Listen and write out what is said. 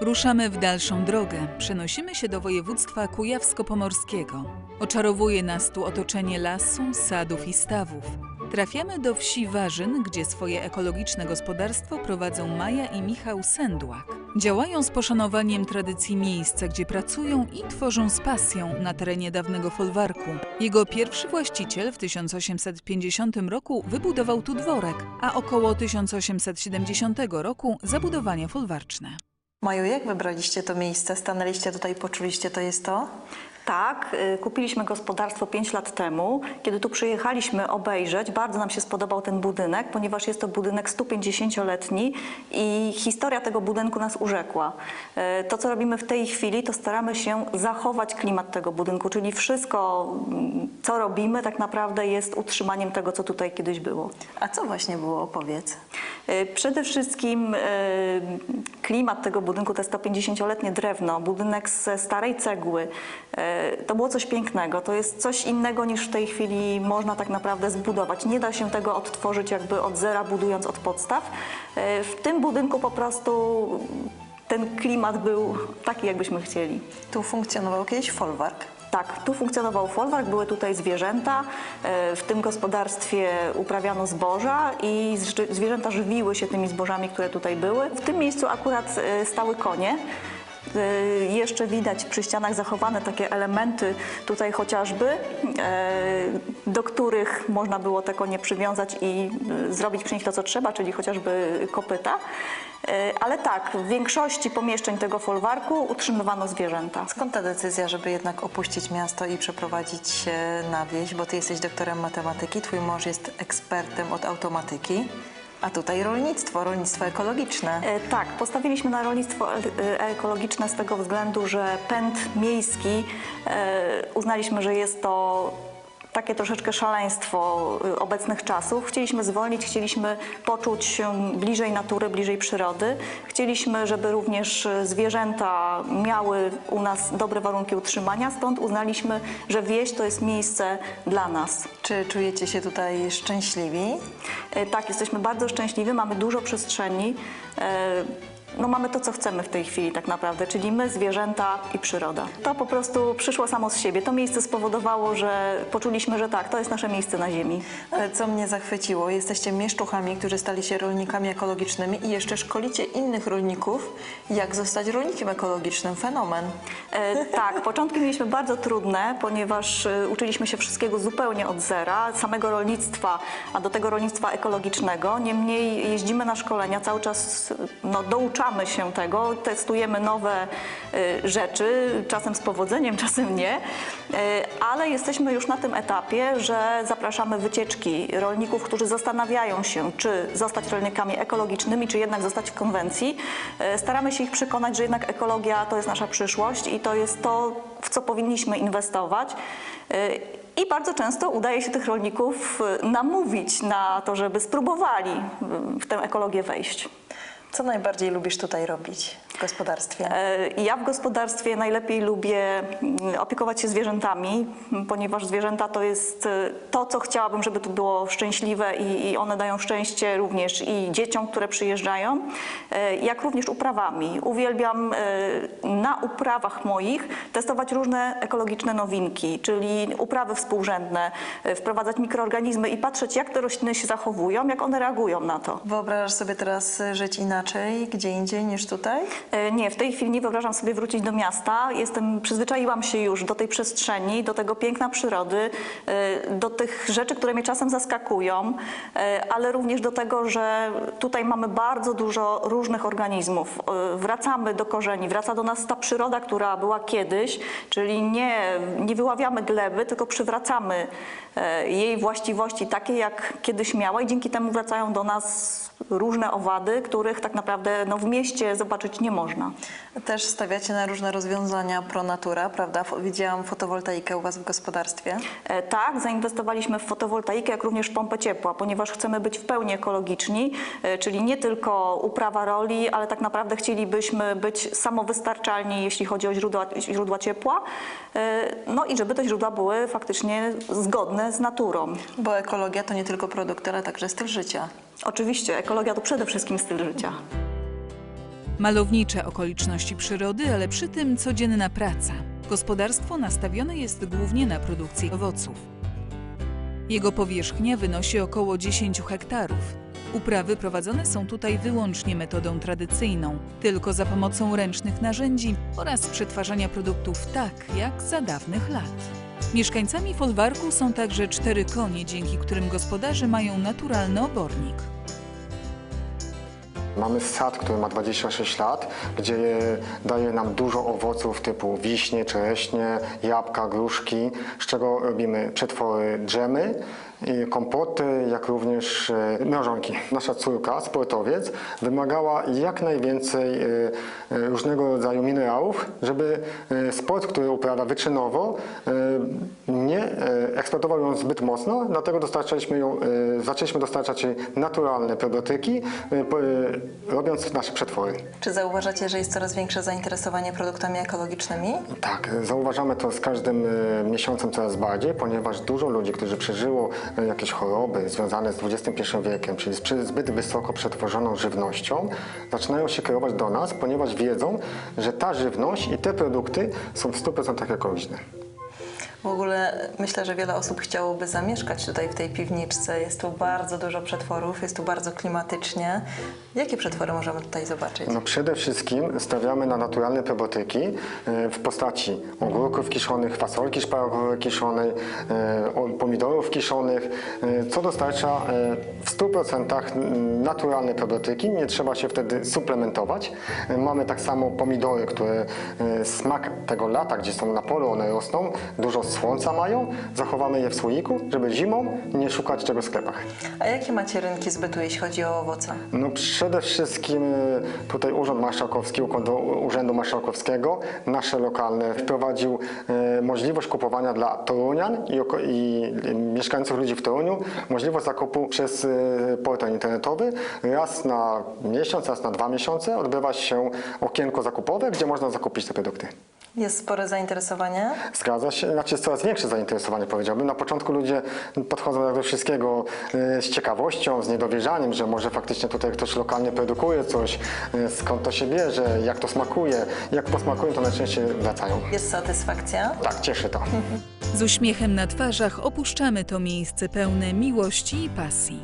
Ruszamy w dalszą drogę. Przenosimy się do województwa kujawsko-pomorskiego. Oczarowuje nas tu otoczenie lasu, sadów i stawów. Trafiamy do wsi Warzyn, gdzie swoje ekologiczne gospodarstwo prowadzą Maja i Michał Sendłak. Działają z poszanowaniem tradycji miejsca, gdzie pracują i tworzą z pasją na terenie dawnego folwarku. Jego pierwszy właściciel w 1850 roku wybudował tu dworek, a około 1870 roku zabudowania folwarczne. Maju, jak wybraliście to miejsce? Stanęliście tutaj, poczuliście, to jest to? Tak, y, kupiliśmy gospodarstwo 5 lat temu. Kiedy tu przyjechaliśmy obejrzeć, bardzo nam się spodobał ten budynek, ponieważ jest to budynek 150-letni i historia tego budynku nas urzekła. Y, To, co robimy w tej chwili, to staramy się zachować klimat tego budynku, czyli wszystko, mm, co robimy, tak naprawdę jest utrzymaniem tego, co tutaj kiedyś było. A co właśnie było? Opowiedz. Y, Przede wszystkim klimat tego budynku jest 150-letnie drewno, budynek ze starej cegły. Y, To było coś pięknego, to jest coś innego niż w tej chwili można tak naprawdę zbudować. Nie da się tego odtworzyć jakby od zera, budując od podstaw. Y, W tym budynku po prostu ten klimat był taki, jakbyśmy chcieli. Tu funkcjonował kiedyś folwark. Tak, tu funkcjonował folwark, były tutaj zwierzęta. e, W tym gospodarstwie uprawiano zboża i zwierzęta żywiły się tymi zbożami, które tutaj były. W tym miejscu akurat e, stały konie. E, Jeszcze widać przy ścianach zachowane takie elementy tutaj chociażby, e, do których można było te konie przywiązać i e, zrobić przy nich to, co trzeba, czyli chociażby kopyta. Ale tak, w większości pomieszczeń tego folwarku utrzymywano zwierzęta. Skąd ta decyzja, żeby jednak opuścić miasto i przeprowadzić się na wieś? Bo ty jesteś doktorem matematyki, twój mąż jest ekspertem od automatyki, a tutaj rolnictwo, rolnictwo ekologiczne. E, Tak, postawiliśmy na rolnictwo e- e- ekologiczne z tego względu, że pęd miejski uznaliśmy, że jest to takie troszeczkę szaleństwo e, obecnych czasów. Chcieliśmy zwolnić, chcieliśmy poczuć się bliżej natury, bliżej przyrody. Chcieliśmy, żeby również e, zwierzęta miały u nas dobre warunki utrzymania, stąd uznaliśmy, że wieś to jest miejsce dla nas. Czy czujecie się tutaj szczęśliwi? E, Tak, jesteśmy bardzo szczęśliwi, mamy dużo przestrzeni. No mamy to, co chcemy w tej chwili tak naprawdę, czyli my, zwierzęta i przyroda. To po prostu przyszło samo z siebie. To miejsce spowodowało, że poczuliśmy, że tak, to jest nasze miejsce na ziemi. Ale co mnie zachwyciło, jesteście mieszczuchami, którzy stali się rolnikami ekologicznymi i jeszcze szkolicie innych rolników, jak zostać rolnikiem ekologicznym. Fenomen. E, tak, początki mieliśmy bardzo trudne, ponieważ e, uczyliśmy się wszystkiego zupełnie od zera, samego rolnictwa, a do tego rolnictwa ekologicznego. Niemniej jeździmy na szkolenia, cały czas no, douczamy się tego, testujemy nowe e, rzeczy, czasem z powodzeniem, czasem nie, E, ale jesteśmy już na tym etapie, że zapraszamy wycieczki rolników, którzy zastanawiają się, czy zostać rolnikami ekologicznymi, czy jednak zostać w konwencji. E, Staramy się ich przekonać, że jednak ekologia to jest nasza przyszłość i to jest to, w co powinniśmy inwestować. I bardzo często udaje się tych rolników namówić na to, żeby spróbowali w tę ekologię wejść. Co najbardziej lubisz tutaj robić w gospodarstwie? E, Ja w gospodarstwie najlepiej lubię mm, opiekować się zwierzętami, ponieważ zwierzęta to jest e, to, co chciałabym, żeby tu było szczęśliwe i, i one dają szczęście również i dzieciom, które przyjeżdżają, e, jak również uprawami. Uwielbiam na uprawach moich testować różne ekologiczne nowinki, czyli uprawy współrzędne, wprowadzać mikroorganizmy i patrzeć, jak te rośliny się zachowują, jak one reagują na to. Wyobrażasz sobie teraz żyć inaczej, gdzie indziej niż tutaj? E, Nie, w tej chwili nie wyobrażam sobie wrócić do miasta. Jestem, przyzwyczaiłam się już do tej przestrzeni, do tego piękna przyrody, e, do tych rzeczy, które mnie czasem zaskakują, e, ale również do tego, że tutaj mamy bardzo dużo różnych organizmów. Wracamy do korzeni, wraca do nas ta przyroda, która była kiedyś, czyli nie, nie wyławiamy gleby, tylko przywracamy jej właściwości takie, jak kiedyś miała i dzięki temu wracają do nas różne owady, których tak naprawdę no, w mieście zobaczyć nie można. Też stawiacie na różne rozwiązania pro natura, prawda? Widziałam fotowoltaikę u Was w gospodarstwie. E, Tak, zainwestowaliśmy w fotowoltaikę, jak również w pompę ciepła, ponieważ chcemy być w pełni ekologiczni, e, czyli nie tylko uprawa roli, ale tak naprawdę chcielibyśmy być samowystarczalni, jeśli chodzi o źródła, źródła ciepła, e, no i żeby te źródła były faktycznie zgodne z naturą. Bo ekologia to nie tylko produkty, ale także styl życia. Oczywiście ekologia to przede wszystkim styl życia. Malownicze okoliczności przyrody, ale przy tym codzienna praca. Gospodarstwo nastawione jest głównie na produkcję owoców. Jego powierzchnia wynosi około 10 hektarów. Uprawy prowadzone są tutaj wyłącznie metodą tradycyjną, tylko za pomocą ręcznych narzędzi oraz przetwarzania produktów tak, jak za dawnych lat. Mieszkańcami folwarku są także cztery konie, dzięki którym gospodarze mają naturalny obornik. Mamy sad, który ma 26 lat, gdzie daje nam dużo owoców typu wiśnie, czereśnie, jabłka, gruszki, z czego robimy przetwory drzemy, i kompoty, jak również e, mrożonki. Nasza córka, sportowiec, wymagała jak najwięcej e, e, różnego rodzaju minerałów, żeby e, sport, który uprawia wyczynowo, e, nie e, eksploatował ją zbyt mocno, dlatego dostarczaliśmy ją, e, zaczęliśmy dostarczać jej naturalne probiotyki, e, e, robiąc nasze przetwory. Czy zauważacie, że jest coraz większe zainteresowanie produktami ekologicznymi? Tak, zauważamy to z każdym e, miesiącem coraz bardziej, ponieważ dużo ludzi, którzy przeżyło e, jakieś choroby związane z XXI wiekiem, czyli z zbyt wysoko przetworzoną żywnością, zaczynają się kierować do nas, ponieważ wiedzą, że ta żywność i te produkty są w 100% ekologiczne. W ogóle myślę, że wiele osób chciałoby zamieszkać tutaj w tej piwniczce. Jest tu bardzo dużo przetworów, jest tu bardzo klimatycznie. Jakie przetwory możemy tutaj zobaczyć? No przede wszystkim stawiamy na naturalne probiotyki e, w postaci ogórków kiszonych, fasolki szparogowej kiszonej, e, pomidorów kiszonych, e, co dostarcza w 100% naturalne probiotyki. Nie trzeba się wtedy suplementować. Mamy tak samo pomidory, które smak tego lata, gdzie są na polu, one rosną, dużo słońca mają. Zachowamy je w słoiku, żeby zimą nie szukać czego w sklepach. A jakie macie rynki zbytu, jeśli chodzi o owoce? No przede wszystkim e, tutaj Urząd Marszałkowski, Urzędu Marszałkowskiego, nasze lokalne, wprowadził e, możliwość kupowania dla Torunian i, i e, mieszkańców ludzi w Toruniu, możliwość zakupu przez portal internetowy. Raz na miesiąc, raz na dwa miesiące odbywa się okienko zakupowe, gdzie można zakupić te produkty. Jest spore zainteresowanie. Zgadza się, znaczy jest coraz większe zainteresowanie powiedziałbym. Na początku ludzie podchodzą jak do wszystkiego e, z ciekawością, z niedowierzaniem, że może faktycznie tutaj ktoś lokalnie produkuje coś, e, skąd to się bierze, jak to smakuje. Jak posmakują, to najczęściej wracają. Jest satysfakcja. Tak, cieszy to. Z uśmiechem na twarzach opuszczamy to miejsce pełne miłości i pasji.